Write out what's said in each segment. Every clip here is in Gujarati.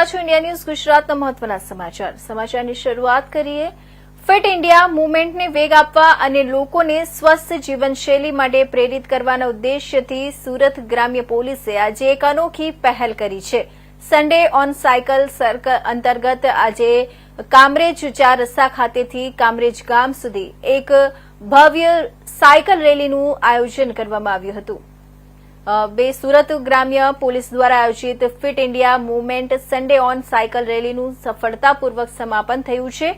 રહ્યા છો ઇન્ડિયા ન્યૂઝ ગુજરાતના મહત્વના સમાચાર. સમાચારની શરૂઆત કરીએ. ફિટ ઇન્ડિયા મુવમેન્ટને વેગ આપવા અને લોકોને સ્વસ્થ જીવનશૈલી માટે પ્રેરિત કરવાના ઉદ્દેશ્યથી સુરત ગ્રામ્ય પોલીસે આજે એક અનોખી પહેલ કરી છે. સન્ડે ઓન સાયકલ સર્કલ અંતર્ગત આજે કામરેજ ચાર રસ્તા ખાતેથી કામરેજ ગામ સુધી એક ભવ્ય સાયકલ રેલીનું આયોજન કરવામાં આવ્યું હતું. બે સુરત ગ્રામ્ય પોલીસ દ્વારા આયોજિત fit India movement Sunday on cycle રેલીનું સફળતાપૂર્વક સમાપન થયું છે.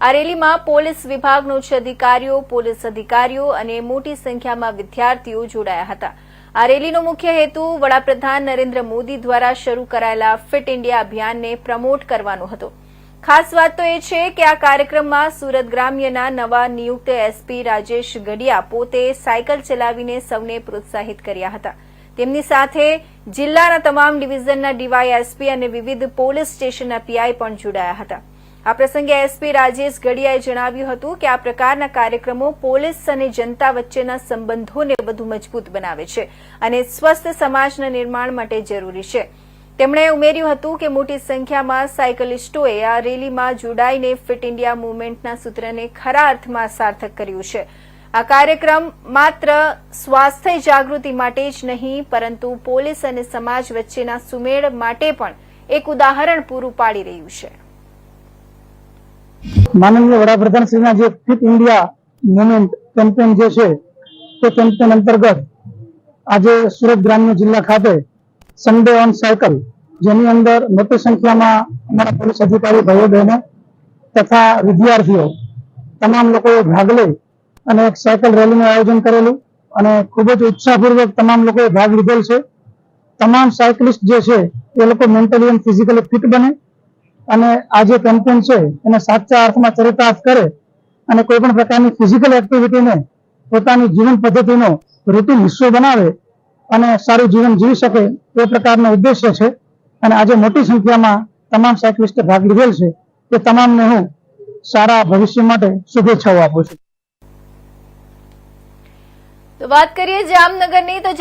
આ રેલીમાં પોલીસ વિભાગનો છે અધિકારીઓ, પોલીસ અધિકારીઓ અને મોટી સંખ્યામાં વિદ્યાર્થીઓ જોડાયા હતા. આ રેલીનો મુખ્ય હેતુ વડાપ્રધાન નરેન્દ્ર મોદી દ્વારા શરૂ કરાયેલા ફિટ ઇન્ડિયા અભિયાનને પ્રમોટ કરવાનો હતો. ખાસ વાત તો એ છે કે આ કાર્યક્રમમાં સુરત ગ્રામ્યના નવા નિયુક્ત એસપી રાજેશ ગઢિયા પોતે સાયકલ ચલાવીને સૌને પ્રોત્સાહિત કર્યા હતા. તેમની સાથે જિલ્લાના તમામ ડિવિઝનના ડીવાયએસપી અને વિવિધ પોલીસ સ્ટેશનના પીઆઈ પણ જોડાયા હતા. આ પ્રસંગે એસપી રાજેશ ગઢિયાએ જણાવ્યું હતું કે આ પ્રકારના કાર્યક્રમો પોલીસ અને જનતા વચ્ચેના સંબંધોને વધુ મજબૂત બનાવે છે અને સ્વસ્થ સમાજના નિર્માણ માટે જરૂરી છે. તેમણે ઉમેર્યું હતું કે મોટી સંખ્યામાં સાયકલિસ્ટોએ આ રેલીમાં જોડાઈને ફિટ ઇન્ડિયા મુવમેન્ટના સૂત્રને ખરા અર્થમાં સાર્થક કર્યું છે. આ કાર્યક્રમ માત્ર સ્વાસ્થ્ય જાગૃતિ માટે જ નહીં, પરંતુ પોલીસ અને સમાજ વચ્ચેના સુમેળ માટે પણ એક ઉદાહરણ પૂરું પાડી રહ્યું છે. માનનીય વડાપ્રધાન શ્રીના જે ફિટ ઇન્ડિયા મુવમેન્ટ કેમ્પેન જે છે, તે કેમ્પેન અંતર્ગત આજે સુરત ગ્રામ્ય જિલ્લા ખાતે સન્ડે ઓન સાયકલ જેની અંદર મોટી સંખ્યામાં અમારા પોલીસ અધિકારી ભાઈઓ બહેનો તથા વિદ્યાર્થીઓ તમામ લોકોએ ભાગ લઈ અને એક સાયકલ રેલીનું આયોજન કરેલું અને ખૂબ જ ઉત્સાહપૂર્વક તમામ લોકોએ ભાગ લીધેલ છે. તમામ સાયકલિસ્ટ જે છે, એ લોકો મેન્ટલી અને ફિઝિકલી ફિટ બને અને આ જે કેમ્પેન છે, એને સાચા અર્થમાં ચરિતાર્થ કરે અને કોઈ પણ પ્રકારની ફિઝિકલ એક્ટિવિટીને પોતાની જીવન પદ્ધતિનો રૂટીન હિસ્સો બનાવે અને સારું જીવન જીવી શકે એ પ્રકારનો ઉદ્દેશ્ય છે. અને આજે મોટી સંખ્યામાં તમામ સાયકલિસ્ટે ભાગ લીધેલ છે. એ તમામને હું સારા ભવિષ્ય માટે શુભેચ્છાઓ આપું છું. તો વાત કરીએ જામનગરની તો